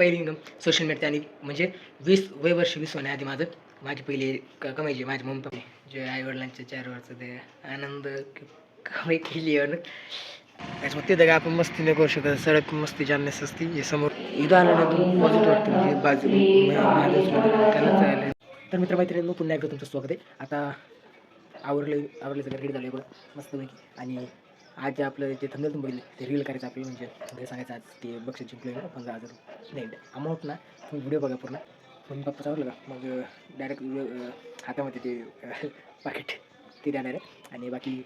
पहिली income social media आणि म्हणजे वीस वय वर्ष वीस होण्याआधी माझं माझी पहिली क कमाईची माझ्या मम्मी पप्पा. जे आईवडिलांच्या चार वर्षाचं ते आनंद कमाई केली त्याच्यामुळे तिथं काय आपण मस्ती नाही करू शकत. सडक मस्ती जाणण्यास असती हे समोर आल्यानंतर पॉझिटिव्ह वाटतं म्हणजे बाजू तर मित्र मैत्रिणी पुन्हा एकदा तुमचं स्वागत आहे. आता आवरलं आवरलं सगळं रेडी झालं बघा. मस्तपैकी. आणि आज जे आपलं जे थंबनेल तुम्ही बघितले ते रील करायचं आपलं म्हणजे घरी सांगायचं आज ते बक्षीस जिंकले ना पंधरा हजार नाही अमाऊंट ना तुम्ही व्हिडिओ बघा पूर्ण. मम्मी पप्पा आवडलं का मग डायरेक्ट हातामध्ये ते पाकिट ते देणार आहे. आणि बाकी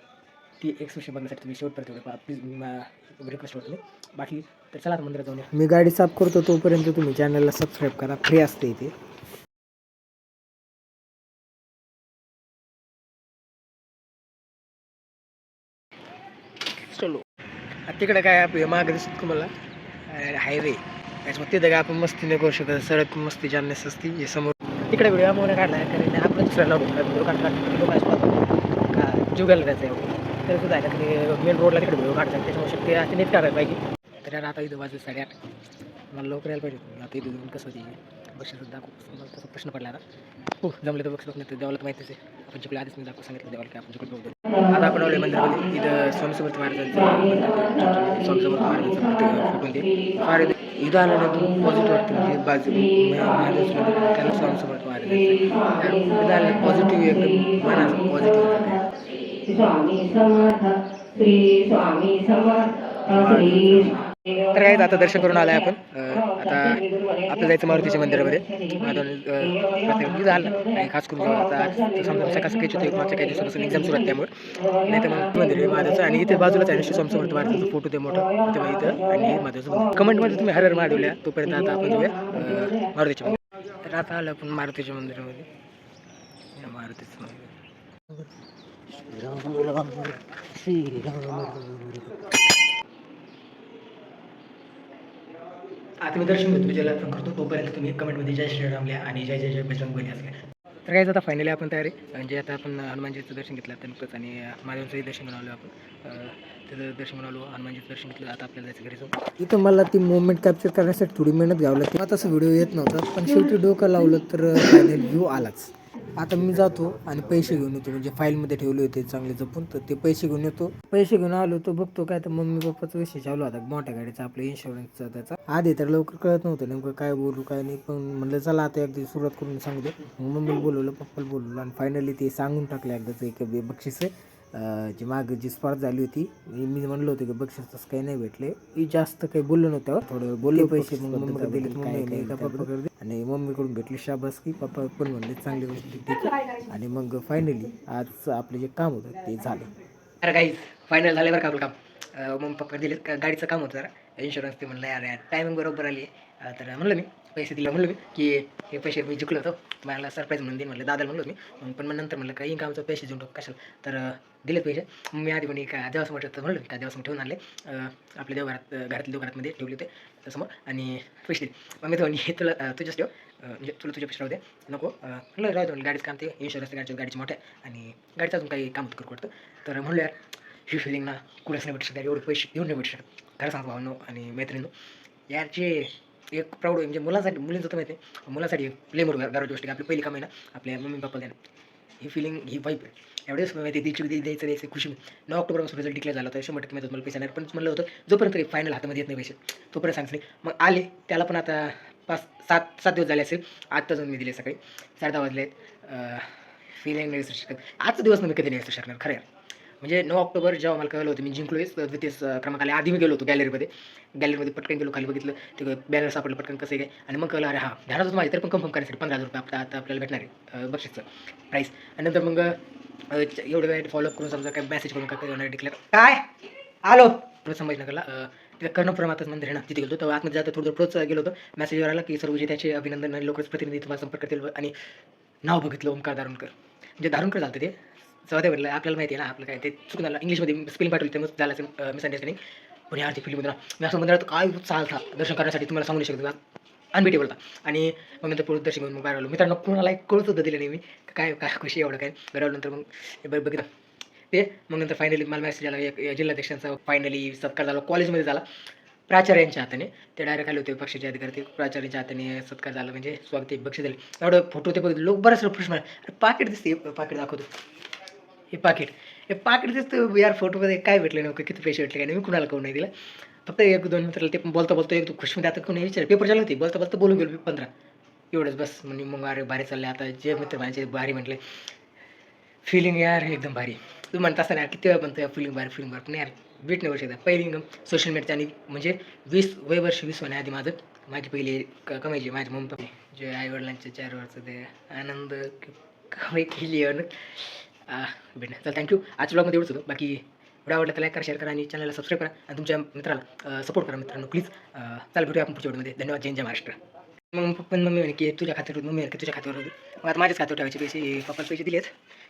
ती एक्सप्रेशन बघण्यासाठी तुम्ही शेवटपर्यंत व्हिडिओ पहा प्लीज रिक्वेस्ट करतो मी. बाकी तर चला मंदिरात जाऊन मी गाडी साफ करतो तोपर्यंत तुम्ही चॅनलला सबस्क्राईब करा. फ्री असते इथे. तिकडे काय आपलं मागं दिसत तुम्हाला? हायवे त्याच्यामुळे तिथं काय आपण मस्ती नाही करू शकत. सडक मस्ती जाणण्यास असती हे समोर तिकडे व्हिडिओ आम्हाला काढला कारण आपण दुसऱ्याला व्हिडिओ काढला का जुगायला घालला आहे तर सुद्धा आहे मेन रोडला तिकडे व्हिडिओ काढतात. त्याच्यामुळे शक्य असे नीट काढायला पाहिजे. तर यार आता इथं वाजले साडेआठ. मला लवकर यायला पाहिजे आता इथं दोन कसं होती? बक्षीस दाखवू तसा प्रश्न पडला आता. हो जमले तर बक्षीस नाही तर देवाला तर माहितीच आहे. आपण जिकडे आधीच मी दाखवू सांगितलं देवाला की आपण जिकडे बघतो आता आपण आलोय मंदिरामध्ये इथं स्वामी समर्थ महाराजांचं स्वामी समर्थ महाराजांचं फोटो ते फार इथं आल्यानंतर पॉझिटिव्ह वाटतं म्हणजे बाजू स्वामी समर्थ महाराजांचं. इथं पॉझिटिव्ह एकदम मनाचं पॉझिटिव्ह स्वामी समर्थ श्री स्वामी समर्थ श्री तर काय आता दर्शन करून आलाय आपण. आता आपलं जायचं मारुतीच्या मंदिरामध्ये. म्हणजे झालं. नाही खास करून आता समजा सकाळ सकाळची होते मागच्या काही दिवसापासून एक्झाम सुरू आहे त्यामुळे. नाही तर मग मंदिर आहे महादेवचं. आणि इथे बाजूलाच आहे श्री स्वामी महाराजांचा फोटो ते मोठा. तेव्हा इथं. आणि महादेवचं कमेंटमध्ये तुम्ही हर हर तोपर्यंत आता आपण जाऊया मारुतीच्या मंदिर तर आता आलं आपण मारुतीच्या मंदिरामध्ये. मारुतीचं मंदिर. श्रीराम श्रीराम आत्मदर्शन घेतो ज्याला आपण करतो तोपर्यंत तुम्ही कमेंटमध्ये जय श्रीराम लिहा आणि जय जय जय बजरंग बली असल्या. तर काय आता फायनली आपण तयारी. म्हणजे आता आपण हनुमानजीचं दर्शन घेतलं आता नुकतंच आणि महादेवाचंही दर्शन बनवलं आपण. त्याचं दर्शन बनवलो हनुमानजीचं दर्शन घेतलं आता आपल्याला जायचं घरी जाऊन. इथं मला ती मुवमेंट कॅप्चर करण्यासाठी थोडी मेहनत घ्यावं लागते. आता तसं व्हिडिओ येत नव्हता पण शेवटी डोकं लावलं तर व्ह्यू आलाच. आता मी जातो आणि पैसे घेऊन येतो. म्हणजे फाईलमध्ये ठेवले होते चांगले जपून तर ते पैसे घेऊन येतो. पैसे घेऊन आलो तो बघतो काय तर मम्मी पप्पाचा विषय चालू होता. मोठ्या गाडीचा आपल्या इन्शुरन्सचा त्याचा. आधी तर लवकर कळत नव्हतं नेमकं काय बोलू काय नाही. पण म्हणलं चला आता एकदा सुरुवात करून सांगतो मग मम्मीला बोलवलं पप्पाला बोलवलं आणि फायनली ते सांगून टाकलं एकदाच एक बक्षीस. आहे जी माग जी स्पर्धा झाली होती मी म्हणलं होतं की बक्षीस तसं काही नाही भेटले. मी जास्त काही बोललो नव्हतं. थोडं बोलले पैसे मग मम्मीकडे दिले मम्मी नाही का पप्पाकडे दे. आणि मम्मीकडून भेटली शाबास की पप्पा पण म्हणले चांगली गोष्ट ठीक आहे. आणि मग फायनली आज आपलं जे काम होतं ते झालं. अरे काही फायनल झालं बरं का आपलं काम? मग पप्पा दिले गाडीचं काम होतं जरा. इन्शुरन्स ते म्हणलं यार यार टायमिंग बरोबर आली तर म्हणलं मी पैसे दिले म्हणलं मी की हे पैसे मी जिंकलो होतो. मला सरप्राईज म्हणून देईन म्हणलं दादाला म्हणलो मी. मग पण मग नंतर म्हणलं काही कामचं पैसे देऊन टाकू कशाला? तर दिले पैसे. मी आधी म्हणे का देवासमोर ठेवतो म्हणलं मी का देवासमोर ठेवून आणले. आपल्या देवघरात घरातल्या देवघरातमध्ये ठेवले होते त्यासमोर. आणि पैसे दिले. मग मी तो म्हणे तुला तुझ्याच ठेव. म्हणजे तुला तुझ्या पैसे राहू दे. नको म्हणलं राहतो म्हणलं गाडीचं काम ते इन्शुरन्स गाडीचं गाडीचं मोठं आहे. आणि गाडीचं अजून काही काम करू पडतं तर म्हणलं यार ही फिलिंग ना कुणाच नाही भेटू शकत. एवढे पैसे देऊन नाही भेटू शकत. खरं सांगतो भावनो आणि मैत्रिणी यारचे एक प्राऊड म्हणजे मुलासाठी मुलींचं तर माहिती आहे. मुलासाठी प्ले मोर गरज गोष्ट आपली पहिली कामाई ना आपल्या मम्मी पप्पा देणं ही फिलिंग ही वाईप एवढेच माहिती आहे, द्यायची द्यायचं द्यायचं खुशी नऊ ऑक्टोबरपासून रिझल्ट डिक्लेअर झाला होता. शंभर टक्के माहिती होतं मला पैसे नाही. पण म्हणलं होतं जोपर्यंत फायनल हातामध्ये येत नाही पैसे तोपर्यंत सांगितले मग आले त्याला पण आता पाच सात सात दिवस झाले असेल. आत्ता जाऊन मी दिले सकाळी. साडे दहा वाजले फिलिंग नाही विसरू शकत. आजचा दिवस मी कधी नाही विसरू शकणार खरं म्हणजे नऊ ऑक्टोबर जेव्हा मला कळलं होतं मी जिंकलोय द्वितीय क्रमांकाला आधी मी गेलो होतो गॅलरीमध्ये गॅलरीमध्ये पटकन गेलो खाली बघितलं ते बॅनर सापडलं पटकन कसं काय. आणि मग कळलं अरे हां ध्यानात होतं माझ्या तर पण कन्फर्म करायसाठी पंधरा हजार रुपये आता आता आपल्याला भेटणार आहे. बक्षीसचं प्राईस आणि नंतर मग एवढं वेळ फॉलोअप करून समजा काय मेसेज करून काय होणार डिक्लेअर काय? आलो! संभाजीनगरला अं, तिथे कर्णपुरम आता मंदिर आहे ना तिथे गेलो तेव्हा आतमध्ये जाता थोडं थोडंच गेलो होतो. मेसेजवर आला की सर्व त्याचे अभिनंदन आणि लवकरच प्रतिनिधी तुम्हाला संपर्क करतील. आणि नाव बघितलं ओमकार दारुणकर म्हणजे दारुणकर झालं ते. तेव्हा म्हटलं आपल्याला माहिती आहे ना आपलं काय ते चुक झालं. इंग्लिशमध्ये स्पेलिंग पाठवली त्यामुळे झालं असेल मिसअंडरस्टँडिंग पण यार ती फिल्ममध्ये ना. मी असं मंदिरात काय उत्साह दर्शन करण्यासाठी? तुम्हाला सांगू नाही शकतो अनबिटेबल होता. आणि मग नंतर पुढे दर्शन घेऊन मग बाहेर आलो. मित्रांनो कोणाला एक कळत होतं दिलं नाही मी. काय काय खुशी एवढं काय. बाहेर नंतर मग बरं बघितलं. ते मग नंतर फायनली मला मॅसेज आला एक जिल्हाध्यक्षांचा फायनली सत्कार झाला. कॉलेजमध्ये झाला. प्राचार्यांच्या हाताने. ते डायरेक्ट आले होते पक्षाचे अधिकारी. ते प्राचार्यांच्या हाताने सत्कार झाला. म्हणजे स्वागत बक्षीस झाले. एवढं फोटो ते बघितले. लोक बरेच प्रश्न अरे पाकिट दिसते पाकिट दाखवतो. हे पाकिट. हे पाकिट दिसतं यार फोटोमध्ये काय भेटलं नव्हतं किती पैसे भेटले काय? नाही मी कुणाला कळून नाही दिला? फक्त एक दोन मित्राला ते पण बोलता बोलता एक खुशमध्ये आता कोणी विचार पेपर चालू होती. बोलता बोलता बोलून गेलो पंधरा. एवढंच बस. म्हणजे मग अरे भारी चालले आता. जे मित्र माझे भारी म्हटले. फिलिंग यार एकदम भारी. तू म्हणत असताना यार किती वेळा म्हणतो फिलिंग भारी फिलिंग भारी. पण यार भेट नाही वर्ष एकदा पहिली इन्कम सोशल मीडिया आणि म्हणजे वीस वय वर्ष वीस होण्याआधी माझं. माझी पहिली क- कमाईची माझ्या मम्मी पप्पा जे आई वडिलांच्या चार वर्ष ते आनंद कमाई केली भेटणार चल थँक्यू आज ब्लॉगमध्ये एवढंच होतं. बाकी व्हिडिओ आवडला तर लाईक करा शेअर करा आणि चॅनलला सबस्क्राईब करा. आणि तुमच्या मित्राला सपोर्ट करा मित्रांनो प्लीज चाल भेटूया आपण पुढच्या व्हिडिओमध्ये धन्यवाद. जय जय महाराष्ट्र. मग पण मम्मी म्हणे की तुझ्या खात्यावर मम्मी म्हणे की तुझ्या खात्यावर होती. मग आता माझ्याच खात्यावर ठेवायचे पैसे. पप्पाला पैसे दिलेत.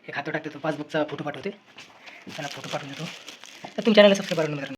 हे खातं टाकते पासबुकचा फोटो पाठवते. त्याला फोटो पाठवून देतो. तर तुमच्या चॅनलला सबस्क्राईब करा मित्रांनो.